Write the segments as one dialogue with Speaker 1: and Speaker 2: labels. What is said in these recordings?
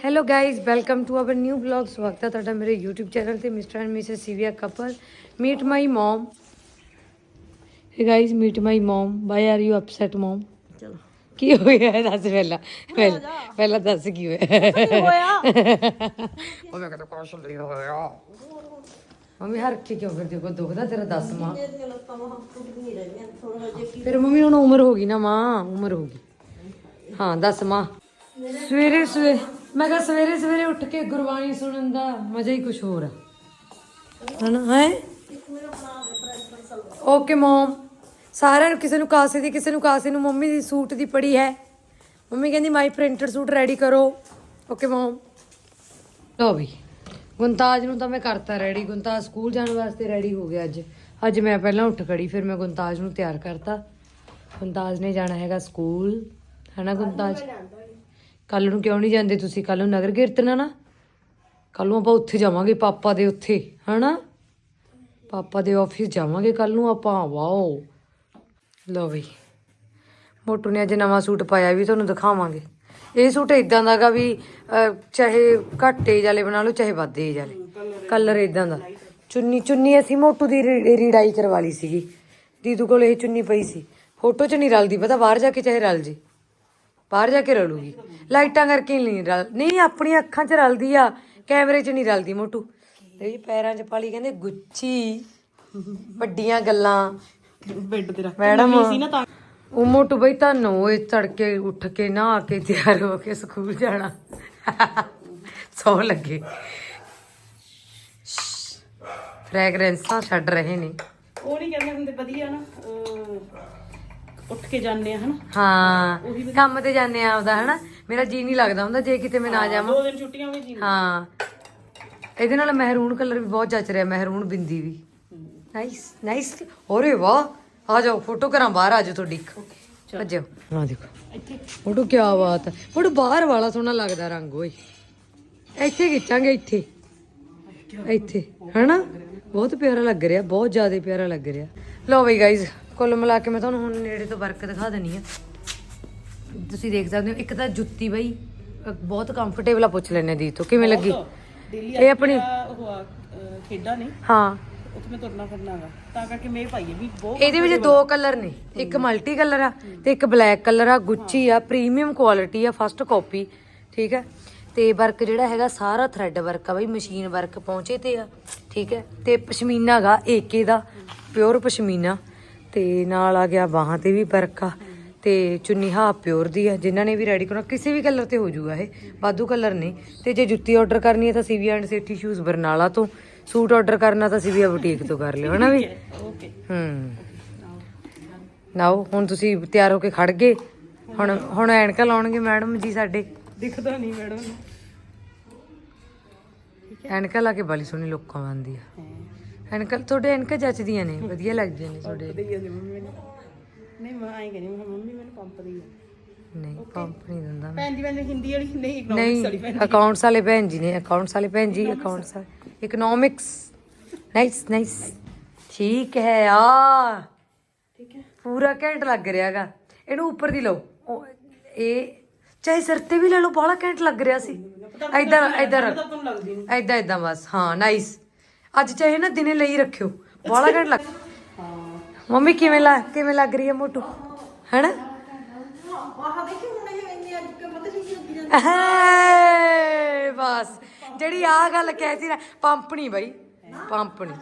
Speaker 1: Hello guys welcome to our new blog ਸਵਾਗਤ ਹੈ ਤੁਹਾਡਾ ਮੇਰੇ YouTube ਚੈਨਲ ਤੇ mister and missus Sivia couple meet my mum hey guys meet my mum why are you upset mum
Speaker 2: ਚਲੋ
Speaker 1: ਕੀ ਹੋਇਆ? ਦੱਸ ਪਹਿਲਾਂ ਪਹਿਲਾਂ ਪਹਿਲਾਂ ਦੱਸ ਕੀ ਹੋਇਆ ਉਹ ਮੈਂ ਕਹਿੰਦਾ ਕੁਛ ਨਹੀਂ ਹੋਇਆ ਮੰਮੀ ਹਰ ਕੀ ਕਿਉਂ ਫਿਰਦੀ ਕੋ ਦੁਖਦਾ ਤੇਰਾ ਦੱਸ ਮਾਂ ਫਿਰ ਮੰਮੀ ਹੁਣ ਉਮਰ ਹੋ ਗਈ ਨਾ ਮਾਂ ਉਮਰ ਹੋ ਗਈ ਹਾਂ ਦੱਸ ਮਾਂ ਸਵੇਰੇ ਸਵੇਰੇ ਮੈਂ ਕਿਹਾ ਸਵੇਰੇ ਸਵੇਰੇ ਉੱਠ ਕੇ ਗੁਰਬਾਣੀ ਸੁਣਨ ਦਾ ਮਜ਼ਾ ਹੀ ਕੁਝ ਹੋਰ ਆ। ਹਨਾ, ਹੈ? ਓਕੇ ਮਮ ਸਾਰਿਆਂ ਨੂੰ ਕਿਸੇ ਨੂੰ ਕਾਸੇ ਦੀ, ਕਿਸੇ ਨੂੰ ਕਾਸੇ ਨੂੰ ਮੰਮੀ ਦੀ ਸੂਟ ਦੀ ਪੜੀ ਹੈ। ਮੰਮੀ ਕਹਿੰਦੀ ਮਾਈ ਪ੍ਰਿੰਟਡ ਸੂਟ ਰੈਡੀ ਕਰੋ। ਓਕੇ ਮਮ ਲੋ ਵੀ, ਗੁੰਤਾਜ ਨੂੰ ਤਾਂ ਮੈਂ ਕਰਤਾ ਰੈਡੀ ਗੁੰਤਾਜ ਸਕੂਲ ਜਾਣ ਵਾਸਤੇ ਰੈਡੀ ਹੋ ਗਿਆ ਅੱਜ। ਅੱਜ ਮੈਂ ਪਹਿਲਾਂ ਉੱਠ ਖੜੀ, ਫਿਰ ਮੈਂ ਗੁੰਤਾਜ ਨੂੰ ਤਿਆਰ ਕਰਤਾ। ਗੁੰਤਾਜ ਨੇ ਜਾਣਾ ਹੈਗਾ ਸਕੂਲ। ਹੈਨਾ, ਗੁੰਤਾਜ? ਕੱਲ ਨੂੰ ਕਿਉਂ ਨਹੀਂ ਜਾਂਦੇ ਤੁਸੀਂ? ਕੱਲ ਨੂੰ ਨਗਰ ਕੀਰਤਨ ਆ ਨਾ। ਕੱਲ ਨੂੰ ਆਪਾਂ ਉੱਥੇ ਜਾਵਾਂਗੇ, ਪਾਪਾ ਦੇ ਉੱਥੇ, ਹਨਾ? ਪਾਪਾ ਦੇ ਆਫਿਸ ਜਾਵਾਂਗੇ ਕੱਲ ਨੂੰ ਆਪਾਂ, ਵਾਓ। ਲਓ ਵੀ ਮੋਟੂ ਨੇ ਅੱਜ ਨਵਾਂ ਸੂਟ ਪਾਇਆ ਵੀ ਤੁਹਾਨੂੰ ਦਿਖਾਵਾਂਗੇ। ਇਹ ਸੂਟ ਇਦਾਂ ਦਾਗਾ ਵੀ ਚਾਹੇ ਘੱਟ ਏਜ ਵਾਲੇ ਬਣਾ ਲਓ, ਚਾਹੇ ਵੱਧ ਏਜ ਵਾਲੇ। ਕਲਰ ਇਦਾਂ ਦਾ। ਚੁੰਨੀ ਚੁੰਨੀ ਅਸੀਂ ਮੋਟੂ ਦੀ ਰੀ- ਕਰਵਾ ਲਈ ਸੀਗੀ। ਦੀਦੂ ਕੋਲ ਇਹ ਚੁੰਨੀ ਪਈ ਸੀ। ਫੋਟੋ 'ਚ ਨਹੀਂ ਰਲਦੀ, ਪਤਾ ਬਾਹਰ ਜਾ ਕੇ ਚਾਹੇ ਰਲ ਜੇ। ਬਾਹਰ ਜਾ ਕੇ ਰਲੂਗੀ। ਲਾਈਟਾਂ ਕਰਕੇ ਨਹੀਂ ਰਲ ਨਹੀਂ ਆਪਣੀਆਂ ਅੱਖਾਂ 'ਚ ਰਲਦੀ ਆ ਕੈਮਰੇ 'ਚ ਨਹੀਂ ਰਲਦੀ ਮੋਟੂ। ਇਹ ਪੈਰਾਂ 'ਚ ਪਾਲੀ ਕਹਿੰਦੇ ਗੁੱਚੀ ਵੱਡੀਆਂ ਗੱਲਾਂ।
Speaker 2: ਬੈੱਡ ਤੇ ਰੱਖ
Speaker 1: ਮੈਡਮ
Speaker 2: ਸੀ ਨਾ ਤਾਂ।
Speaker 1: ਉਹ ਮੋਟੂ ਬਈ ਤੁਹਾਨੂੰ ਇਹ ਤੜਕੇ ਉੱਠ ਕੇ ਨਹਾ ਕੇ ਤਿਆਰ ਹੋ ਕੇ ਸਕੂਲ ਜਾਣਾ। ਸੌ ਲੱਗੇ। ਫ੍ਰੈਗਰੈਂਸਾਂ ਛੱਡ ਰਹੇ ਨੇ।
Speaker 2: ਉਹ ਨਹੀਂ ਕਹਿੰਦੇ ਹੁੰਦੇ ਵਧੀਆ ਨਾ ਉੱਠ ਕੇ ਜਾਂਦੇ ਆ ਹਨਾ?
Speaker 1: ਹਾਂ ਕੰਮ ਤੇ ਜਾਂਦੇ ਆ ਆਪਦਾ ਹਨਾ? ਮੇਰਾ ਜੀ ਨਹੀਂ ਲੱਗਦਾ ਹੁੰਦਾ ਜੇ ਕਿਤੇ ਮੈਂ ਨਾ ਜਾਵਾਂ।
Speaker 2: ਦੋ ਦਿਨ ਛੁੱਟੀਆਂ ਵੀ ਜੀ।
Speaker 1: ਹਾਂ। ਇਹਦੇ ਨਾਲ ਮਹਿਰੂਨ ਕਲਰ ਵੀ ਬਹੁਤ ਜੱਚ ਰਿਹਾ ਮਹਿਰੂਨ ਬਿੰਦੀ ਵੀ। ਨਾਈਸ ਨਾਈਸ ਓਰੇ ਵਾਹ ਆ ਜਾਓ ਫੋਟੋ ਕਰਾਂ ਬਾਹਰ ਆ ਜਾਓ ਤੁਹਾਡੀ ਇੱਕ। ਭੱਜੋ। ਹਾਂ ਦੇਖੋ।
Speaker 2: ਇੱਥੇ।
Speaker 1: ਫੋਟੋ ਕੀ ਬਾਤ ਹੈ। ਫੋਟੋ ਬਾਹਰ ਵਾਲਾ ਸੋਹਣਾ ਲੱਗਦਾ ਰੰਗ ਓਏ। ਇੱਥੇ ਖਿੱਚਾਂਗੇ ਇੱਥੇ। ਇੱਥੇ ਹਨਾ? ਬਹੁਤ ਪਿਆਰਾ ਲੱਗ ਰਿਹਾ ਬਹੁਤ ਜ਼ਿਆਦਾ ਪਿਆਰਾ ਲੱਗ ਰਿਹਾ। ਲਓ ਬਈ ਗਾਇਜ਼ ਕੁੱਲ ਮਿਲਾ ਕੇ ਮੈਂ ਤੁਹਾਨੂੰ ਹੁਣ ਨੇੜੇ ਤੋਂ ਵਰਕ ਦਿਖਾ ਦੇਣੀ ਆ। ਤੁਸੀਂ ਦੇਖ ਸਕਦੇ ਹੋ ਇੱਕ ਤਾਂ ਜੁੱਤੀ ਬਈ ਬਹੁਤ ਕੰਫਰਟੇਬਲ ਆ ਪੁੱਛ ਲੈਣੇ ਦੀ ਤੋਂ ਕਿਵੇਂ ਲੱਗੀ? ਇਹ ਆਪਣੀ
Speaker 2: ਖੇਡਾਂ ਨੇ।
Speaker 1: ਹਾਂ।
Speaker 2: ਉੱਥੇ ਮੈਂ ਤੁਰਨਾ ਫਿਰਨਾ ਗਾ। ਤਾਂ ਕਰਕੇ ਮੈਂ ਪਾਈਏ ਵੀ ਬਹੁਤ
Speaker 1: ਇਹਦੇ ਵਿੱਚ ਦੋ ਕਲਰ ਨੇ ਇੱਕ ਮਲਟੀ ਕਲਰ ਆ ਤੇ ਇੱਕ ਬਲੈਕ ਕਲਰ ਆ ਗੁੱਚੀ ਆ ਪ੍ਰੀਮੀਅਮ ਕੁਆਲਿਟੀ ਆ ਫਸਟ ਕਾਪੀ ਠੀਕ ਹੈ ਤੇ ਵਰਕ ਜਿਹੜਾ ਹੈਗਾ ਸਾਰਾ ਥ੍ਰੈਡ ਵਰਕ ਆ ਬਈ ਮਸ਼ੀਨ ਵਰਕ ਪਹੁੰਚੇ ਤੇ ਆ ਠੀਕ ਹੈ ਤੇ ਪਸ਼ਮੀਨਾ ਗਾ ਏਕੇ ਦਾ ਪਿਓਰ ਪਸ਼ਮੀਨਾ। ਤੇ ਨਾਲ ਆ ਗਿਆ ਬਾਹਾਂ ਤੇ ਵੀ ਵਰਕ ਆ। ਤੇ ਚੁੰਨੀ ਹਾਫ ਪਿਓਰ ਦੀ ਆ ਜਿਨ੍ਹਾਂ ਨੇ ਵੀ ਰੈਡੀ ਕਰਨਾ ਕਿਸੇ ਵੀ ਕਲਰ ਤੇ ਹੋ ਜਾਊਗਾ ਇਹ ਵਾਧੂ ਕਲਰ ਨੇ ਤੇ ਜੇ ਜੁੱਤੀ ਆਰਡਰ ਕਰਨੀ ਹੈ ਤਾਂ CV and Sethi shoes Barnala ਤੋਂ। ਸੂਟ ਆਰਡਰ ਕਰਨਾ ਤਾਂ ਸੀਵੀਆ ਬੁਟੀਕ ਤੋਂ ਕਰ ਲਿਓ ਹਨਾ ਵੀ?
Speaker 2: ਓਕੇ
Speaker 1: ਹੂੰ। ਨਾਓ ਹੁਣ ਤੁਸੀਂ ਤਿਆਰ ਹੋ ਕੇ ਖੜ ਗਏ। ਹੁਣ ਹੁਣ ਐਨਕਾਂ ਲਾਉਣਗੇ ਮੈਡਮ ਜੀ ਸਾਡੇ।
Speaker 2: ਦਿਖਦਾ ਨਹੀਂ ਮੈਡਮ। ਨੂੰ
Speaker 1: ਐਨਕਾਂ ਲਾ ਕੇ ਬੜੀ ਸੋਹਣੀ ਲੋਕਾਂ ਬੰਦੀ ਆ। ਐਨਕਾਂ ਤੁਹਾਡੇ ਐਨਕਾਂ ਜੱਚਦੀਆਂ ਨੇ ਵਧੀਆ ਲੱਗਦੀਆਂ ਨੇ ਤੁਹਾਡੇ।
Speaker 2: ਮੰਮੀ ਮੈਨੂੰ। ਨਹੀਂ ਮੈਂ ਆਈ ਕਹਿੰਦੀ ਮੈਂ ਮੰਮੀ ਮੈਨੂੰ ਪੰਪ ਦੀ
Speaker 1: ਨਹੀਂ ਪੰਪ ਨਹੀਂ ਦਿੰਦਾ
Speaker 2: ਭੈਣ ਜੀ ਮੈਨੂੰ ਹਿੰਦੀ ਵਾਲੀ ਨਹੀਂ ਇਕਨੋਮਿਕਸ ਵਾਲੀ
Speaker 1: ਨਹੀਂ ਅਕਾਊਂਟਸ ਵਾਲੇ ਭੈਣ ਜੀ ਨੇ ਅਕਾਊਂਟਸ ਵਾਲੇ ਭੈਣ ਜੀ ਅਕਾਊਂਟਸ ਇਕਨੋਮਿਕਸ ਨਾਈਸ ਨਾਈਸ ਠੀਕ ਹੈ ਆ।
Speaker 2: ਠੀਕ ਹੈ।
Speaker 1: ਪੂਰਾ ਘੈਂਟ ਲੱਗ ਰਿਹਾਗਾ ਇਹਨੂੰ ਉੱਪਰ ਦੀ ਲਓ। ਉਹ- ਇਹ ਚਾਹੇ ਸਿਰ ਤੇ ਵੀ ਲੈ ਲਓ ਬਾਹਲਾ ਘੈਂਟ ਲੱਗ ਰਿਹਾ ਸੀ। ਐਦਾਂ ਐਦਾਂ
Speaker 2: ਤਾਂ ਤੁਹਾਨੂੰ ਲੱਗਦੀ ਨਹੀਂ
Speaker 1: ਐਦਾਂ ਐਦਾਂ ਬਸ। ਹਾਂ ਨਾਈਸ ਅੱਜ ਚਾਹੇ ਨਾ ਦਿਨੇ ਲਈ ਰੱਖਿਓ। ਬਾਹਲਾ ਘੈਂਟ ਲੱਗ। ਮੰਮੀ ਕਿਵੇਂ ਲੱਗ ਕਿਵੇਂ ਲੱਗ ਰਹੀ ਹੈ ਮੋਟੂ? ਹੈਨਾ?
Speaker 2: ਆਹ ਦੇਖੀ ਹੁਣ ਇਹ ਇੰਨੇ ਅੱਜ ਕਿ ਪਤਾ ਨਹੀਂ ਕੀ ਲੱਗੀ ਜਾਂਦੀ
Speaker 1: ਬਸ। ਜਿਹੜੀ ਆ ਗੱਲ ਕਹਿ ਸੀ ਨਾ, ਪੰਪਣੀ ਬਈ। ਪੰਪਣੀ।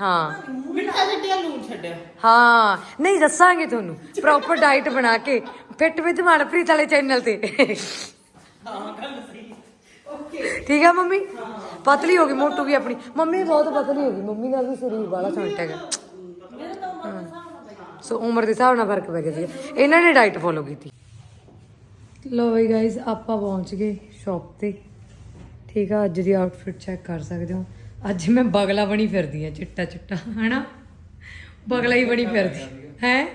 Speaker 1: ਹਾਂ।
Speaker 2: ਮਿੱਠਾ ਛੱਡਿਆ ਲੂਣ ਛੱਡਿਆ
Speaker 1: ਹਾਂ। ਨਹੀਂ, ਦੱਸਾਂਗੇ ਤੁਹਾਨੂੰ। ਪ੍ਰੋਪਰ ਡਾਈਟ ਬਣਾ ਕੇ ਫਿੱਟ ਵਿਦ ਮਨਪ੍ਰੀਤ ਵਾਲੇ ਚੈਨਲ ਤੇ।
Speaker 2: ਹਾਂ, ਗੱਲ
Speaker 1: ਠੀਕ ਆ ਮੰਮੀ? ਪਤਲੀ ਹੋ ਗਈ ਮੋਟੂ ਵੀ ਆਪਣੀ। ਮੰਮੀ ਬਹੁਤ ਪਤਲੀ ਹੋ ਗਈ। ਮੰਮੀ ਦਾ ਵੀ ਸਰੀਰ ਵਾਲਾ ਛੋਟਾ ਹੈਗਾ। ਸੋ ਉਮਰ ਦੇ ਹਿਸਾਬ ਨਾਲ ਫ਼ਰਕ ਪੈ ਗਿਆ ਸੀ ਇਹਨਾਂ ਨੇ ਡਾਈਟ ਫੋਲੋ ਕੀਤੀ। ਲੋ ਬਈ ਗਾਇਜ਼ ਆਪਾਂ ਪਹੁੰਚ ਗਏ ਸ਼ਾਪ ਤੇ। ਠੀਕ ਆ ਅੱਜ ਦੀ ਆਊਟਫਿਟ ਚੈੱਕ ਕਰ ਸਕਦੇ ਹੋ। ਅੱਜ ਮੈਂ ਬਗਲਾ ਬਣੀ ਫਿਰਦੀ ਆ ਚਿੱਟਾ ਚਿੱਟਾ ਹਨਾ? ਬਗਲਾ ਹੀ ਬਣੀ ਫਿਰਦੀ। ਹੈ?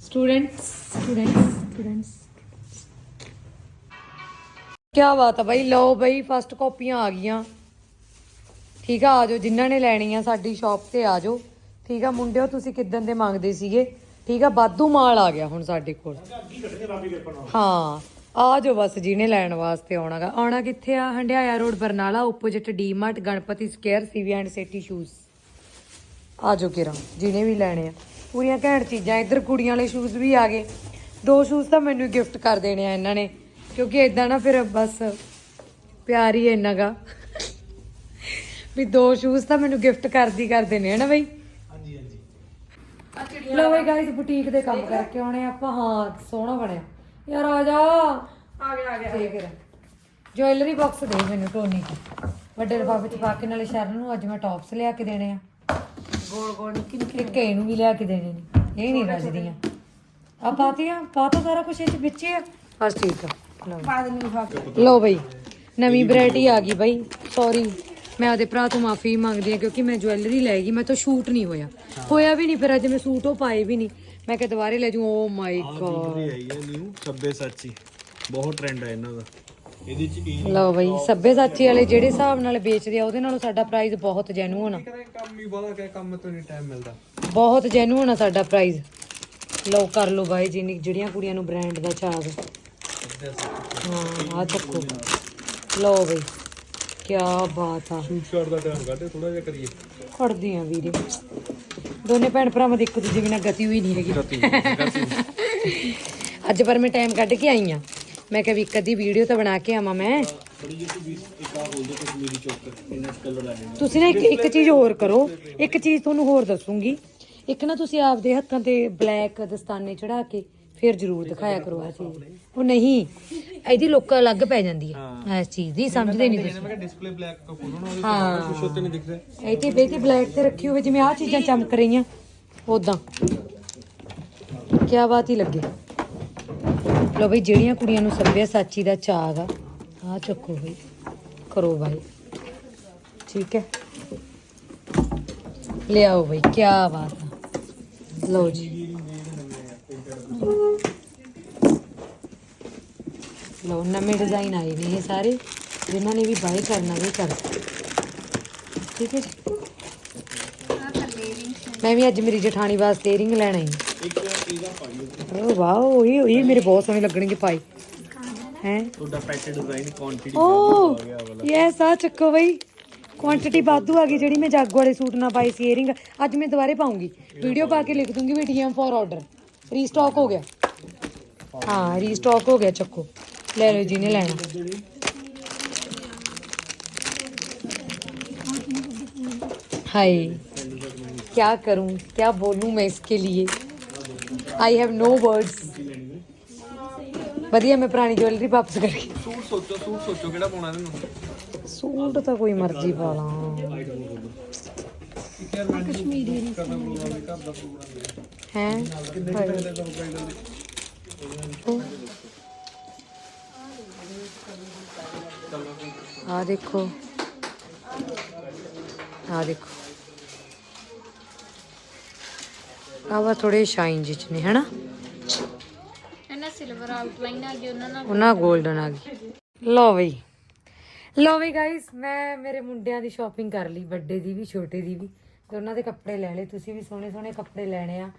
Speaker 1: ਸਟੂਡੈਂਟਸ ਸਟੂਡੈਂਟਸ ਸਟੂਡੈਂਟਸ ਕਿਆ ਬਾਤ ਆ ਬਾਈ, ਲਓ ਬਾਈ ਫਸਟ ਕਾਪੀਆਂ ਆ ਗਈਆਂ। ਠੀਕ ਆ ਆਜੋ ਜਿਨ੍ਹਾਂ ਨੇ ਲੈਣੀਆਂ ਸਾਡੀ ਸ਼ਾਪ ਤੇ ਆਜੋ ਠੀਕ ਆ, ਮੁੰਡਿਓ, ਤੁਸੀਂ ਕਿਦਾਂ ਦੇ ਮੰਗਦੇ ਸੀਗੇ? ਠੀਕ ਆ, ਬਾਦੂ ਮਾਲ ਆ ਗਿਆ ਹੁਣ ਸਾਡੇ ਕੋਲ। ਹਾਂ, ਆ ਬਸ, ਜਿਹਨੇ ਲੈਣ ਵਾਸਤੇ ਆਉਣਾਗਾ ਆਉਣਾ ਕਿੱਥੇ ਆ? Handiaya road, Barnala opposite DMart Ganpati square CV and city shoes ਆ ਜੋ ਕਿਰਾਂ, ਜਿਹਨੇ ਵੀ ਲੈਣੇ ਆ। ਪੂਰੀਆਂ ਘੈਂਟ ਚੀਜ਼ਾਂ, ਇੱਧਰ ਕੁੜੀਆਂ ਵਾਲੇ ਸ਼ੂਜ਼ ਵੀ ਆ ਗਏ। ਦੋ ਸ਼ੂਜ਼ ਤਾਂ ਮੈਨੂੰ ਗਿਫਟ ਕਰ ਦੇਣੇ ਆ ਇਹਨਾਂ ਨੇ। ਕਿਉਂਕਿ ਇਦਾਂ ਨਾ ਫਿਰ ਬਸ ਪਿਆਰ ਹੀ ਇੰਨਾ ਗਾ। ਵੀ ਦੋ ਸ਼ੂਜ਼ ਤਾਂ ਮੈਨੂੰ ਗਿਫਟ ਕਰਦੀ ਕਰਦੇ ਨੇ ਹਨਾ ਬਈ?
Speaker 3: ਹਾਂਜੀ ਹਾਂਜੀ।
Speaker 1: ਲੋ ਬਈ ਗਾਇਸ ਬੁਟੀਕ ਦੇ ਕੰਮ ਕਰਕੇ ਆਉਣੇ ਆਪਾਂ। ਹਾਂ ਸੋਹਣਾ ਬਣਿਆ। ਯਾਰ ਆ ਜਾ।
Speaker 2: ਆ ਗਿਆ ਆ ਗਿਆ।
Speaker 1: ਰਿਹਾ ਜੁਐਲਰੀ ਬਾਕਸ ਦੇ ਮੈਨੂੰ ਟੋਨੀ ਦੀ। ਵੱਡੇ ਲਿਫਾਫੇ ਚ ਪਾ ਕੇ ਨਾਲੇ ਸ਼ਰਨ ਨੂੰ ਅੱਜ ਮੈਂ ਟੌਪਸ ਲਿਆ ਕੇ ਦੇਣੇ ਆ।
Speaker 2: ਗੋਲ ਗੋਲ। ਨਿੱਕੀ ਨਿੱਕੀ
Speaker 1: ਇਹਨੂੰ ਵੀ ਲਿਆ ਕੇ ਦੇਣੇ ਨੇ। ਇਹ ਨਹੀਂ ਰੱਜਦੀਆਂ। ਆ ਪਾਤੀਆਂ ਪਾਤਾ ਸਾਰਾ ਕੁਝ ਇਹ ਚ ਵਿੱਚ ਹੀ ਆ। ਬਸ ਠੀਕ ਆ। ਲੋ ਬਈ ਨਵੀਂ ਵੈਰਾਈਟੀ ਆ ਗਈ ਬਈ ਸੌਰੀ ਮੈਂ ਉਹਦੇ ਭਰਾ ਤੋਂ ਮਾਫੀ ਮੰਗਦੀ ਆ ਕਿਉਂਕਿ ਮੈਂ ਜੁਐਲਰੀ ਲੈ ਗਈ ਮੈਂ ਤਾਂ ਸ਼ੂਟ ਨਹੀਂ ਹੋਇਆ। ਹੋਇਆ ਵੀ ਨਹੀਂ ਫਿਰ ਅੱਜ ਮੈਂ ਸੂਟ ਉਹ ਪਾਏ ਵੀ ਨਹੀਂ। ਮੈਂ ਕਿ ਦੁਬਾਰੇ ਲੈ ਜੂ ਓ ਮਾਈ ਗॉड
Speaker 3: ਇਹ ਆਈ ਹੈ ਨਿਊ ਸੱਬੇ ਸੱਚੀ ਬਹੁਤ ਟ੍ਰੈਂਡ ਹੈ ਇਹਨਾਂ ਦਾ। ਇਹਦੇ ਚ ਇਹ
Speaker 1: ਲਓ ਬਈ ਸੱਭੇ ਸਾਚੀ ਵਾਲੇ ਜਿਹੜੇ ਹਿਸਾਬ ਨਾਲ ਵੇਚਦੇ ਆ ਉਹਦੇ ਨਾਲੋਂ ਸਾਡਾ ਪ੍ਰਾਈਸ ਬਹੁਤ ਜੈਨੂਨ ਆ।
Speaker 3: ਕਦੇ ਕੰਮ ਹੀ ਬੜਾ ਕਿ ਕੰਮ ਤੋਂ ਨਹੀਂ ਟਾਈਮ ਮਿਲਦਾ।
Speaker 1: ਬਹੁਤ ਜੈਨੂਨ ਆ ਸਾਡਾ ਪ੍ਰਾਈਸ ਲਓ ਕਰ ਲਓ ਬਾਈ ਜਿੰਨੀ ਜਿਹੜੀਆਂ ਕੁੜੀਆਂ ਨੂੰ ਬ੍ਰਾਂਡ ਦਾ ਚਾਹ ਹੈ ਹਾਂ ਆ ਚੱਕੋ। ਲਓ ਬਈ ਕੀ ਬਾਤ ਆ।
Speaker 3: ਸ਼ੂਟ ਸ਼ਾਟ ਦਾ ਟਾਈਮ ਕੱਢੇ ਥੋੜਾ ਜਿਹਾ ਕਰੀਏ।
Speaker 1: ਫੜਦੀ ਆ ਵੀਰੇ। ਦੋਨੇ ਭੈਣ ਭਰਾਵਾਂ ਦੀ ਇੱਕ ਦੂਜੇ ਬਿਨਾਂ ਗਤੀ ਹੋਈ ਨਹੀਂ ਹੈਗੀ। ਅੱਜ ਪਰ ਮੈਂ ਟਾਈਮ ਕੱਢ ਕੇ ਆਈ ਆ। ਮੈਂ ਕਿਹਾ ਵੀ ਇੱਕ ਅੱਧੀ ਵੀਡੀਓ ਤਾਂ ਬਣਾ ਕੇ ਆਵਾਂ ਮੈਂ। ਤੁਸੀਂ ਨਾ ਇੱਕ ਇੱਕ ਚੀਜ਼ ਹੋਰ ਕਰੋ। ਇੱਕ ਚੀਜ਼ ਤੁਹਾਨੂੰ ਹੋਰ ਦੱਸੂਗੀ। ਇੱਕ ਨਾ ਤੁਸੀਂ ਆਪਦੇ ਹੱਥਾਂ ਤੇ ਬਲੈਕ ਦਸਤਾਨੇ ਚੜਾ ਕੇ ਫਿਰ ਜ਼ਰੂਰ ਦਿਖਾਇਆ ਕਰੋ ਆ ਚੀਜ਼। ਉਹ ਨਹੀਂ ਇਹਦੀ ਲੋਕਾਂ ਅਲੱਗ ਪੈ ਜਾਂਦੀ ਹੈ। ਇਸ ਚੀਜ਼ ਦੀ ਸਮਝਦੇ ਨਹੀਂ ਤੁਸੀਂ।
Speaker 3: ਮੈਂ ਡਿਸਪਲੇ ਬਲੈਕ ਕਾ ਖੋਲੋ ਨਾ ਉਹਦੇ
Speaker 1: ਹਾਂ।
Speaker 3: ਕੁਛ ਉੱਤੇ ਨਹੀਂ ਦਿਖ ਰਿਹਾ
Speaker 1: ਇਹ ਤੇ ਬੇਟੀ ਬਲੈਕ ਤੇ ਰੱਖੀ ਹੋਵੇ ਜਿਵੇਂ ਆ ਚੀਜ਼ਾਂ ਚਮਕ ਰਹੀਆਂ ਉਦਾਂ ਕੀ ਬਾਤ ਹੀ ਲੱਗੇ। ਲੋ ਬਈ ਜਿਹੜੀਆਂ ਕੁੜੀਆਂ ਨੂੰ ਸੱਭਿਆ ਸਾਚੀ ਦਾ ਚਾਹ ਆ ਆ ਚੱਕੋ ਬਈ ਕਰੋ ਬਾਈ। ਠੀਕ ਹੈ। ਲਿਆਓ ਬਈ ਕੀ ਬਾਤ ਆ। ਲਓ ਜੀ। ਲਓ ਨਵੇਂ ਡਿਜ਼ਾਈਨ ਆਏ ਨੇ ਇਹ ਸਾਰੇ। ਜਿਨ੍ਹਾਂ ਨੇ ਵੀ ਬਾਈ ਕਰਨਾ ਵੀ ਕਰ ਠੀਕ ਹੈ ਜੀ? ਮੈਂ ਵੀ ਅੱਜ ਮੇਰੀ ਜਠਾਣੀ ਵਾਸਤੇ ਏਅਰਿੰਗ ਲੈਣ
Speaker 3: ਪਾਈਓ
Speaker 1: ਓ ਵਾਓ ਉਹੀ ਉਹੀ ਮੇਰੇ ਬਹੁਤ ਸੋਹਣੇ ਲੱਗਣਗੇ ਪਾਈ ਹੈ?
Speaker 3: ਤੁਹਾਡਾ pattern design quantity
Speaker 1: oh yes ਆ ਚੱਕੋ ਬਈ। ਕੁਆਂਟੀਟੀ ਵਾਧੂ ਆ ਗਈ ਜਿਹੜੀ ਮੈਂ ਜਾਗੋ ਵਾਲੇ ਸੂਟ ਨਾਲ ਪਾਈ ਸੀ ਏਅਰਿੰਗ ਅੱਜ ਮੈਂ ਦੁਬਾਰੇ ਪਾਉਂਗੀ। ਵੀਡੀਓ ਪਾ ਕੇ ਲਿਖ ਦੂੰਗੀ ਵੀ ਡੀਐਮ ਫॉर ਆਰਡਰ ਰੀਸਟਾਕ ਹੋ ਗਿਆ। ਹਾਂ ਰੀਸਟਾਕ ਹੋ ਗਿਆ ਚੱਕੋ। ਲੈ ਲਓ ਜਿਹਨੇ ਲੈਣਾ हाय क्या करूं क्या बोलूं मैं इसके लिए आई हैव नो वर्ड्स ਵਧੀਆ ਮੈਂ ਪੁਰਾਣੀ ਜੁਐਲਰੀ ਵਾਪਸ ਕਰ ਗਈ
Speaker 3: ਸੂਟ ਸੋਚੋ ਸੂਟ ਸੋਚੋ ਕਿਹੜਾ ਪਾਉਣਾ ਇਹਨੂੰ
Speaker 1: ਸੂਟ ਤਾਂ ਕੋਈ ਮਰਜ਼ੀ ਪਾ ਲਾਂ
Speaker 3: ਇੱਕ ਯਾਰ ਮੈਂ ਕਸ਼ਮੀਰੀ ਕਰਨਾ ਪ੍ਰੋਗਰਾਮ ਹੈ
Speaker 1: ਆ ਦੇਖੋ। ਆ ਦੇਖੋ। ਆ ਵਾ ਥੋੜੇ ਸ਼ਾਈਨ ਜਿਹੇ ਚ ਨੇ ਹਨਾ?
Speaker 4: ਇਹਨਾਂ ਸਿਲਵਰ ਆਊਟਲਾਈਨ ਆ ਗਈ ਉਹਨਾਂ ਨਾਲ
Speaker 1: ਉਹਨਾਂ 골ਡਨ ਆ ਗਈ ਲਓ ਬਈ। ਲਓ ਬਈ ਗਾਇਸ ਮੈਂ ਮੇਰੇ ਮੁੰਡਿਆਂ ਦੀ ਸ਼ਾਪਿੰਗ ਕਰ ਲਈ ਵੱਡੇ ਦੀ ਵੀ ਛੋਟੇ ਦੀ ਵੀ। ਦੋਨਾਂ ਦੇ ਕੱਪੜੇ ਲੈ ਲਏ ਤੁਸੀਂ ਵੀ ਸੋਹਣੇ ਸੋਹਣੇ ਕੱਪੜੇ ਲੈਣੇ ਆ।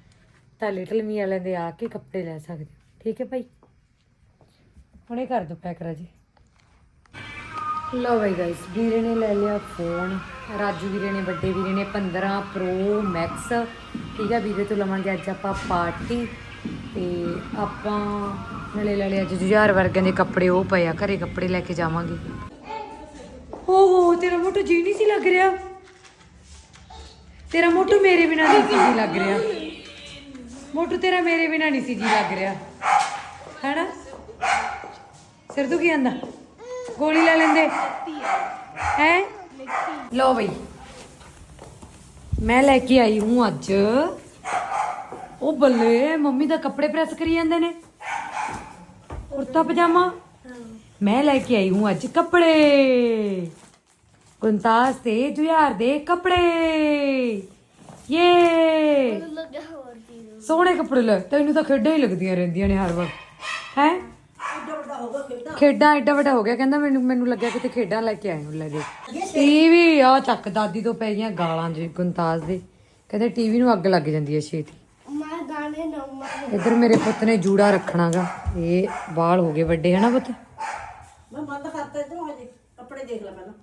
Speaker 1: ਤਾਂ ਲਿਟਲ ਮੀ ਵਾਲਿਆਂ ਦੇ ਆ ਕੇ ਕੱਪੜੇ ਲੈ ਸਕਦੇ। ਠੀਕ ਹੈ ਭਾਈ ਹੁਣੇ ਕਰ ਦੋ ਪੈਕ ਰਾਜੀ। ਲਓ ਬਈ ਗਾਇਸ ਵੀਰੇ ਨੇ ਲੈ ਲਿਆ ਫੋਨ ਰਾਜੂ ਵੀਰੇ ਨੇ, ਵੱਡੇ ਵੀਰੇ ਨੇ 15 ਪ੍ਰੋ ਮੈਕਸ ਠੀਕ ਆ ਵੀਰੇ ਤੋਂ ਲਵਾਂਗੇ ਅੱਜ ਆਪਾਂ ਪਾਰਟੀ ਤੇ ਆਪਾਂ ਨਾਲੇ ਲੈ ਲਿਆ ਅੱਜ ਜੁਝਾਰ ਵਰਗਿਆਂ ਦੇ ਕੱਪੜੇ, ਉਹ ਪਏ ਆ, ਘਰੇ ਕੱਪੜੇ ਲੈ ਕੇ ਜਾਵਾਂਗੇ। ਓਹੋ, ਤੇਰਾ ਮੋਟੂ ਜੀ ਨਹੀਂ ਸੀ ਲੱਗ ਰਿਹਾ? ਤੇਰਾ ਮੋਟੂ ਮੇਰੇ ਬਿਨਾ ਨਹੀਂ ਸੀ ਜੀ ਲੱਗ ਰਿਹਾ। ਮੋਟੂ ਤੇਰਾ ਮੇਰੇ ਬਿਨਾ ਨਹੀਂ ਸੀ ਜੀ ਲੱਗ ਰਿਹਾ। ਹੈਨਾ? ਸਿਰ ਦੁਖੀ ਜਾਂਦਾ? ਗੋਲੀ ਲੈ ਲੈਂਦੇ। ਹੈ? ਲੋ ਬਈ। ਮੈਂ ਲੈ ਕੇ ਆਈ ਹੂੰ ਅੱਜ। ਉਹ ਬੱਲੇ ਮੰਮੀ ਦਾ ਕੱਪੜੇ ਪ੍ਰੈਸ ਕਰੀ ਜਾਂਦੇ ਨੇ। ਕੁਰਤਾ ਪਜਾਮਾ। ਮੈਂ ਲੈ ਕੇ ਆਈ ਹੂੰ ਅੱਜ ਕੱਪੜੇ। ਗੁੰਤਾਸ ਤੇ ਜੁਆਰ ਦੇ ਕੱਪੜੇ। ਯੇ। ਸੋਹਣੇ ਕੱਪੜੇ ਲੈ ਤੈਨੂੰ ਤਾਂ ਖੇਡਾਂ ਹੀ ਲੱਗਦੀਆਂ ਰਹਿੰਦੀਆਂ ਨੇ ਹਰ ਵਕਤ। ਹੈ? ਖੇਡਾਂ ਐਡਾ ਵੱਡਾ ਹੋ ਗਿਆ ਕਹਿੰਦਾ ਮੈਨੂੰ ਮੈਨੂੰ ਲੱਗਿਆ ਕਿਤੇ ਖੇਡਾਂ ਲੈ ਕੇ ਆਏ ਹੋ ਲੈ ਦੇ ਟੀਵੀ ਆ ਚੱਕ ਦਾਦੀ ਤੋਂ ਪੈ ਗਈਆਂ ਗਾਲਾਂ ਜੀ ਗੁੰਤਾਜ ਦੇ। ਕਹਿੰਦੇ ਟੀਵੀ ਨੂੰ ਅੱਗ ਲੱਗ ਜਾਂਦੀ ਹੈ ਛੇਤੀ।
Speaker 4: ਮੈਂ ਗਾਣੇ ਨਵਾਂ
Speaker 1: ਇੱਧਰ ਮੇਰੇ ਪੁੱਤ ਨੇ ਜੂੜਾ ਰੱਖਣਾਗਾ। ਇਹ ਵਾਲ ਹੋ ਗਏ ਵੱਡੇ ਹਨਾ ਪੁੱਤ?
Speaker 2: ਮੈਂ ਬੰਦ ਕਰਤਾ ਇਧਰੋਂ ਹਜੇ ਕੱਪੜੇ ਦੇਖ ਲੈ ਪਹਿਲਾਂ।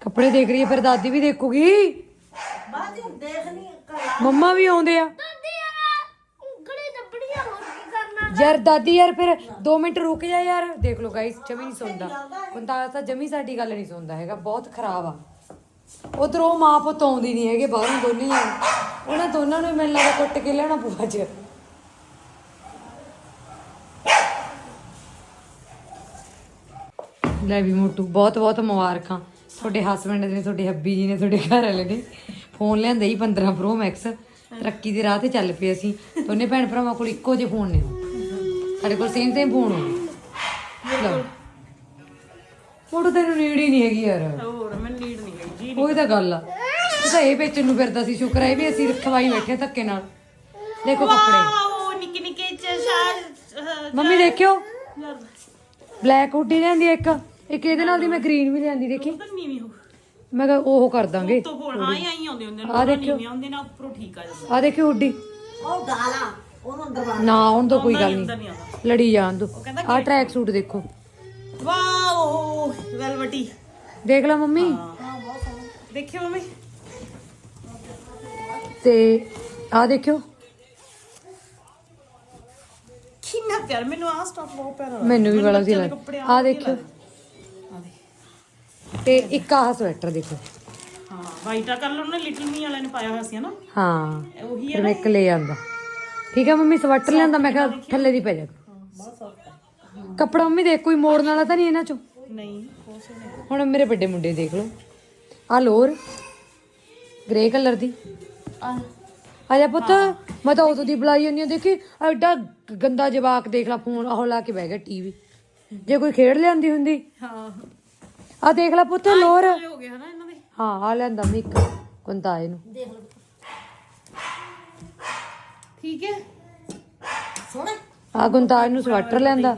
Speaker 1: ਕੱਪੜੇ ਦੇਖ ਰਹੀ ਹੈ ਫਿਰ ਦਾਦੀ ਵੀ ਦੇਖੂਗੀ?
Speaker 2: ਬਾਅਦ ਚ ਦੇਖ ਨਹੀਂ ਕਰ
Speaker 1: ਮੰਮਾ ਵੀ ਆਉਂਦੇ ਆ
Speaker 4: ਦੱਬੜੀ ਆ ਹੋਰ ਕੀ ਕਰਨਾ
Speaker 1: ਯਾਰ ਦਾਦੀ ਯਾਰ ਫਿਰ 2 ਮਿੰਟ ਰੁਕ ਜਾ ਯਾਰ। ਦੇਖ ਲਓ ਗਾਇਸ ਜਮੀ ਨਹੀਂ ਸੁਣਦਾ ਬੰਦਾ ਤਾਂ ਜਮੀ ਸਾਡੀ ਗੱਲ ਨਹੀਂ ਸੁਣਦਾ ਹੈਗਾ, ਬਹੁਤ ਖਰਾਬ ਆ। ਉਧਰ ਉਹ ਮਾਂ ਪੁੱਤ ਆਉਂਦੀ ਨਹੀਂ ਹੈਗੇ, ਬਾਹਰੋਂ ਦੋਨੇ ਜਾਣੇ ਉਹਨਾਂ ਦੋਨਾਂ ਨੂੰ ਮੈਨੂੰ ਲੱਗਦਾ ਕੁੱਟ ਕੇ ਲਿਆਉਣਾ ਪਊ ਅੱਜ। ਲੈ ਵੀ ਮੋਟੂ, ਬਹੁਤ ਬਹੁਤ ਮੁਬਾਰਕਾਂ। ਤੁਹਾਡੇ ਹਸਬੰਡ ਨੇ, ਤੁਹਾਡੇ ਹੱਬੀ ਜੀ ਨੇ, ਤੁਹਾਡੇ ਘਰ ਵਾਲੇ ਨੇ। ਫੋਨ ਲਿਆਂਦਾ ਹੀ 15 ਪ੍ਰੋ ਮੈਕਸ ਤਰੱਕੀ ਦੇ ਰਾਹ ਤੇ ਚੱਲ ਪਏ ਅਸੀਂ। ਦੋਨੇ ਭੈਣ ਭਰਾਵਾਂ ਕੋਲ ਇੱਕੋ ਜਿਹੇ ਫੋਨ ਨੇ। ਸਾਡੇ ਕੋਲ ਸੇਮ ਸੇਮ ਫੋਨ ਹੋ ਲਓ ਤੈਨੂੰ ਨੀਡ ਹੀ ਨਹੀਂ ਹੈਗੀ ਯਾਰ।
Speaker 2: ਹੋਰ ਮੈਂ ਲੀਡ ਨਹੀਂ ਗਈ ਜੀ
Speaker 1: ਉਹੀ ਤਾਂ ਗੱਲ ਆ। ਤੂੰ ਤਾਂ ਇਹ ਵੇਚਣ ਨੂੰ ਫਿਰਦਾ ਸੀ ਸ਼ੁਕਰ ਹੈ ਵੀ ਅਸੀਂ ਰਖਵਾਈ ਬੈਠੇ ਧੱਕੇ ਨਾਲ। ਦੇਖੋ ਕੱਪੜੇ।
Speaker 2: ਆਓ ਨਿੱਕੇ ਨਿੱਕੇ ਚਸ਼ਾਰ
Speaker 1: ਮੰਮੀ ਦੇਖਿਓ। ਬਲੈਕ ਹੁੱਡੀ ਲਿਆਂਦੀ ਆ ਇੱਕ। ਇੱਕ ਇਹਦੇ ਨਾਲ ਦੀ ਮੈਂ ਗ੍ਰੀਨ ਵੀ ਲਿਆਂਦੀ ਦੇਖੀ।
Speaker 2: ਹੋ
Speaker 1: ਮੈਂ ਕਿਹਾ ਉਹ ਕਰ ਦਾਂਗੇ।
Speaker 2: ਤੋਂ ਹੋਰ ਹਾਂ ਹੀ ਆਈ ਆਉਂਦੇ ਹੁੰਦੇ ਨੇ
Speaker 1: ਆ ਦੇਖਿਓ।
Speaker 2: ਨੀਵੀਂ ਆਉਂਦੇ ਨਾ ਉੱਪਰੋਂ ਠੀਕ ਆ ਜਾਂਦਾ
Speaker 1: ਆ ਦੇਖਿਓ ਹੁੱਡੀ।
Speaker 2: ਉਹ ਗਾਲਾ। ਉਹਨੂੰ ਅੰਦਰ
Speaker 1: ਨਾ ਹੁਣ ਤਾਂ ਕੋਈ ਗੱਲ ਨਹੀਂ ਲੜੀ ਜਾਣ ਦੋ
Speaker 2: ਕਹਿੰਦਾ
Speaker 1: ਆ ਟਰੈਕ ਸੂਟ ਦੇਖੋ।
Speaker 2: Wow velvety.
Speaker 1: ਦੇਖ ਲੈ ਮੰਮੀ।
Speaker 2: ਦੇਖਿਓ ਮੰਮੀ।
Speaker 1: ਤੇ ਆ ਦੇਖਿਓ।
Speaker 2: ਕਿੰਨਾ ਪਿਆਰ ਮੈਨੂੰ ਆ ਸਟਾਫ ਬਹੁਤ ਪਿਆਰਾ ਲੱਗਦਾ।
Speaker 1: ਮੈਨੂੰ ਵੀ ਬੜਾ ਸੀ ਲੱਗ
Speaker 2: ਕੱਪੜੇ
Speaker 1: ਆ ਦੇਖਿਓ। ਤੇ ਇੱਕ ਆਹ ਸਵੈਟਰ ਦੇਖੋ।
Speaker 2: ਹਾਂ ਵਾਈਟਾ ਕਲਰ ਉਹਨੇ ਲਿਟਲ ਮੀ ਵਾਲਿਆਂ ਨੇ ਪਾਇਆ ਹੋਇਆ ਸੀ ਨਾ
Speaker 1: ਹਾਂ
Speaker 2: ਉਹੀ
Speaker 1: ਫਿਰ ਮੈਂ ਇੱਕ ਲੈ ਆਂਦਾ। ਠੀਕ ਹੈ ਮੰਮੀ ਸਵੈਟਰ ਲਿਆਂਦਾ ਮੈਂ ਕਿਹਾ ਥੱਲੇ ਦੀ ਪੈ ਜਾ। ਕੱਪੜਾ ਮੰਮੀ ਦੇਖ ਕੋਈ ਮੋੜਨ ਵਾਲਾ ਤਾਂ ਨਹੀਂ ਇਹਨਾਂ ਚੋਂ?
Speaker 2: ਨਹੀਂ।
Speaker 1: ਹੁਣ ਮੇਰੇ ਵੱਡੇ ਮੁੰਡੇ ਦੇਖ ਲਓ। ਆ ਲੋਰ ਗ੍ਰੇ ਕਲਰ ਦੀ।
Speaker 2: ਆ
Speaker 1: ਆ ਜਾ ਪੁੱਤ ਮੈਂ ਤਾਂ ਉਦੋਂ ਦੀ ਬੁਲਾਈ ਹੁੰਦੀ ਆ ਦੇਖੀ ਐਡਾ ਗੰਦਾ ਜਵਾਕ ਦੇਖ ਲਾ ਫੋਨ ਉਹ ਲਾ ਕੇ ਬਹਿ ਗਿਆ ਟੀਵੀ। ਜੇ ਕੋਈ ਖੇਡ ਲਿਆਂਦੀ ਹੁੰਦੀ।
Speaker 2: ਹਾਂ।
Speaker 1: ਆ ਦੇਖ ਲੈ ਪੁੱਤ ਲੋਰ।
Speaker 2: ਹੋ ਗਿਆ ਨਾ ਇਹਨਾਂ ਦੇ।
Speaker 1: ਹਾਂ ਆ ਲਿਆਂਦਾ ਮੈਂ ਇੱਕ ਕੁੰਤਾ ਇਹਨੂੰ।
Speaker 2: ਠੀਕ ਹੈ?
Speaker 1: ਆ ਗੁੰਤਾਜ ਨੂੰ ਸਵੈਟਰ ਲਿਆਂਦਾ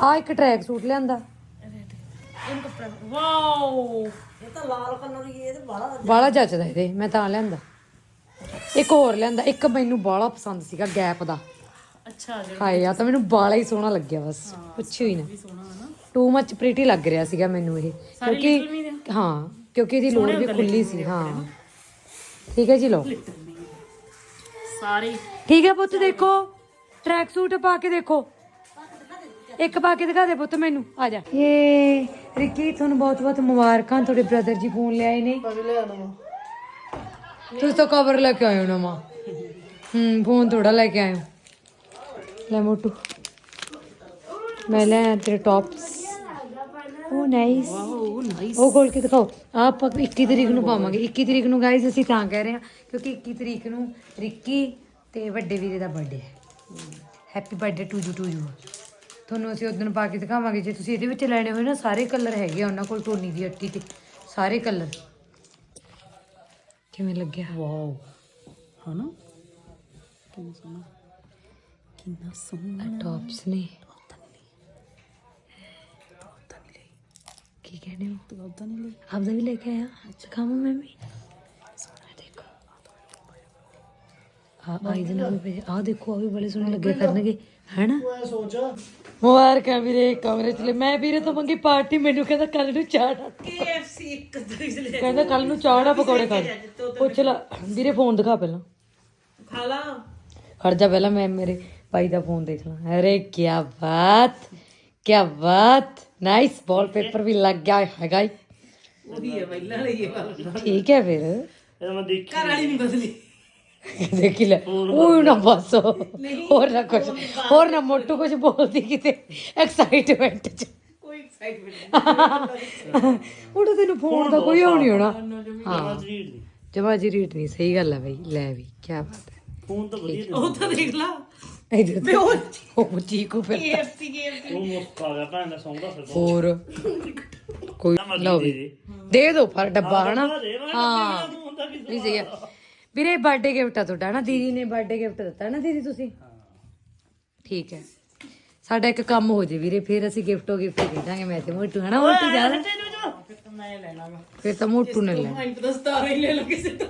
Speaker 1: ਆ ਇੱਕ ਟਰੈਕ ਸੂਟ ਲਿਆਂਦਾ
Speaker 2: ਇਹਨੂੰ ਕੱਪੜਾ ਵਾਓ। ਇਹ ਤਾਂ ਲਾਲ ਕਲਰ ਹੀ ਇਹ ਤੇ ਬੜਾ
Speaker 1: ਬਾਲਾ ਜੱਚਦਾ ਇਹਦੇ ਮੈਂ ਤਾਂ ਲਿਆਂਦਾ ਇੱਕ ਹੋਰ ਲਿਆਂਦਾ ਇੱਕ ਮੈਨੂੰ ਬਾਲਾ ਪਸੰਦ ਸੀਗਾ ਗੈਪ ਦਾ।
Speaker 2: ਅੱਛਾ ਜਿਹੜਾ
Speaker 1: ਹਾਏ ਆ ਤਾਂ ਮੈਨੂੰ ਬਾਲਾ ਹੀ ਸੋਹਣਾ ਲੱਗਿਆ ਬਸ ਪੁੱਛਿਓ ਹੀ ਨਾ।
Speaker 2: ਵੀ ਸੋਹਣਾ ਹੈ ਨਾ।
Speaker 1: ਟੂ ਮੱਚ ਪ੍ਰੀਟੀ ਲੱਗ ਰਿਹਾ ਸੀਗਾ ਮੈਨੂੰ ਇਹ ਕਿਉਂਕਿ ਹਾਂ ਕਿਉਂਕਿ ਇਹਦੀ ਲੋੜ ਵੀ ਖੁੱਲੀ ਸੀ ਹਾਂ। ਠੀਕ ਹੈ ਜੀ ਲੋ
Speaker 2: ਸਾਰੇ
Speaker 1: ਠੀਕ ਹੈ ਪੁੱਤ ਦੇਖੋ। ਟਰੈਕ ਸੂਟ ਪਾ ਕੇ ਦੇਖੋ। ਇੱਕ ਪਾ ਕੇ ਦਿਖਾ ਦੇ ਪੁੱਤ ਮੈਨੂੰ। ਆ ਜਾ। ਏ ਰਿੱਕੀ ਤੁਹਾਨੂੰ ਬਹੁਤ ਬਹੁਤ ਮੁਬਾਰਕਾਂ। ਤੁਹਾਡੇ ਬ੍ਰਦਰ ਜੀ ਫੋਨ ਲਿਆਏ ਨੇ। ਤੁਸੀਂ ਤਾਂ ਕਵਰ ਲੈ ਕੇ ਆਏ ਹੋ ਨਵਾਂ ਹੂੰ ਫੋਨ ਥੋੜਾ ਲੈ ਕੇ ਆਏ ਹੋ। ਲੈ ਮੋਟੂ। ਮੈਂ ਲੈ ਤੇਰੇ ਟੌਪਸ ਉਹ ਨਾਈਸ
Speaker 2: ਵਾਓ ਨਾਈਸ
Speaker 1: ਉਹ ਖੋਲ ਕੇ ਦਿਖਾਓ। ਆਹ ਆਪਾਂ 21 ਤਰੀਕ ਨੂੰ ਪਾਵਾਂਗੇ। 21 ਤਰੀਕ ਨੂੰ ਗਾਇਜ਼ ਅਸੀਂ ਤਾਂ ਕਹਿ ਰਹੇ ਹਾਂ ਕਿਉਂਕਿ 21 ਤਰੀਕ ਨੂੰ ਰਿੱਕੀ ਤੇ ਵੱਡੇ ਵੀਰੇ ਦਾ ਬਰਥਡੇ ਹੈ। Happy birthday to you to you ਤੁਹਾਨੂੰ ਅਸੀਂ ਉਦੋਂ ਪਾ ਕੇ ਦਿਖਾਵਾਂਗੇ। ਜੇ ਤੁਸੀਂ ਇਹਦੇ ਵਿੱਚ ਲੈਣੇ ਹੋਏ ਨਾ ਸਾਰੇ ਕਲਰ ਹੈਗੇ ਆ ਉਹਨਾਂ ਕੋਲ ਟੋਨੀ ਦੀ ਅੱਟੀ ਤੇ। ਸਾਰੇ ਕਲਰ ਕਿਵੇਂ ਲੱਗਿਆ?
Speaker 2: ਵਾਓ। ਹਨਾ? ਕਿੰਨਾ ਸੋਹਣਾ। ਕਿੰਨਾ ਸੋਹਣਾ।
Speaker 1: ਟੌਪਸ ਨੇ। ਕੀ ਕਹਿੰਦੇ ਹੋ?
Speaker 2: ਤੂੰ ਉਦਾਂ ਨਹੀਂ ਲਈ?
Speaker 1: ਆਪ ਦਾ ਵੀ ਲੈ ਕੇ ਆਇਆ? ਦਿਖਾਵਾਂ ਮੈਂ ਵੀ? ਸੋਹਣਾ ਦੇਖੋ। ਆ ਆਈ ਦੇ ਨਾਲ ਵੀ ਆ ਦੇਖੋ ਆ ਵੀ ਬੜੇ ਸੋਹਣੇ ਲੱਗੇ ਕਰਨਗੇ। ਹੈਨਾ? ਮੁਬਾਰਕਾਂ ਵੀਰੇ ਕਮਰੇ ਚ ਲੈ। ਮੈਂ ਵੀਰੇ ਤੋਂ ਮੰਗੀ ਪਾਰਟੀ ਮੈਨੂੰ ਕਹਿੰਦਾ ਕੱਲ ਨੂੰ ਚਾਹ
Speaker 2: KFC ਇੱਕ ਦੂਜ ਲੈ
Speaker 1: ਕਹਿੰਦਾ ਕੱਲ ਨੂੰ ਚਾਹ ਨਾ ਪਕੌੜੇ ਖਾ। ਪੁੱਛ ਲਾ ਵੀਰੇ ਫੋਨ ਦਿਖਾ ਪਹਿਲਾਂ।
Speaker 2: ਖਾ ਲਾ।
Speaker 1: ਖੜ ਜਾ ਪਹਿਲਾਂ ਮੈਂ ਮੇਰੇ ਭਾਈ ਦਾ ਫੋਨ ਦੇਖ ਲਾਂ। ਅਰੇ ਕੀ ਬਾਤ! ਕੀ ਬਾਤ! ਨਾਈਸ ਬਾਲ ਪੇਪਰ ਵੀ ਲੱਗ ਗਿਆ ਹੈਗਾ ਈ।
Speaker 2: ਉਹੀ ਹੈ ਪਹਿਲਾਂ ਲਈ ਇਹ ਵਾਲਾ
Speaker 1: ਠੀਕ ਹੈ ਫਿਰ।
Speaker 3: ਇਹ ਮੈਂ ਦੇਖ
Speaker 2: ਘਰ ਵਾਲੀ ਨਹੀਂ ਬਦਲੀ।
Speaker 1: ਦੇਖੀ ਲੈ ਉਹ ਨਾ ਬਸ ਹੋਰ ਨਾ ਕੁਝ ਹੋਰ ਨਾ ਮੋਟੂ ਕੁਝ ਬੋਲਦੀ ਕਿਤੇ ਐਕਸਾਈਟਮੈਂਟ ਚ।
Speaker 2: ਕੋਈ ਐਕਸਾਈਟਮੈਂਟ
Speaker 1: ਉਹ ਤੈਨੂੰ ਫੋਨ ਦਾ ਕੋਈ ਨਹੀਂ ਹੋਣਾ। ਹਾਂ। ਜਮਾ ਜੀ ਰੀਟ ਨਹੀਂ ਸਹੀ ਗੱਲ ਹੈ ਬਈ ਲੈ ਵੀ ਕੀ ਬਾਤ ਹੈ।
Speaker 3: ਫੋਨ ਤਾਂ ਵਧੀਆ
Speaker 2: ਉਹ ਤਾਂ ਦੇਖ ਲਾ।
Speaker 1: ਇਧਰ ਤੇ ਉਹ ਚੀਕੂ ਫਿਰ
Speaker 2: KFC KFC
Speaker 3: ਉਹ ਮੁਸਕ ਆ ਗਿਆ ਭੈਣ ਦਾ ਸੌਂਦਾ ਫਿਰ
Speaker 1: ਹੋਰ ਕੋਈ ਲਓ ਵੀ ਦੇ ਦੋ ਪਰ ਡੱਬਾ ਹਨਾ ਹਾਂ
Speaker 3: ਤੂੰ ਹੁੰਦਾ ਕਿ
Speaker 1: ਨਹੀਂ ਸਹੀ ਹੈ ਵੀਰੇ ਬਰਥਡੇ ਗਿਫਟ ਆ ਤੁਹਾਡਾ ਨਾ ਦੀਦੀ ਨੇ ਬਰਥਡੇ ਗਿਫਟ ਦਿੱਤਾ ਨਾ ਦੀਦੀ ਤੁਸੀਂ ਠੀਕ ਹੈ ਸਾਡਾ ਇੱਕ ਕੰਮ ਹੋ ਜੇ ਵੀਰੇ ਫਿਰ ਅਸੀਂ ਗਿਫਟੋ ਗਿਫਟ ਦੇ ਦਾਂਗੇ ਮੈਂ ਤੇ ਮੋਟੂ ਹਨਾ ਮੋਟੂ ਜ਼ਿਆਦਾ
Speaker 2: ਮੈਂ ਲੈਣਾ ਵਾ
Speaker 1: ਫਿਰ ਤਾਂ ਮੋਟੂ ਨੇ ਲੈਣਾ
Speaker 2: ਮੈਂ ਤਾਂ ਹੀ ਲੈ ਲਾ ਕਿਸੇ ਤੋਂ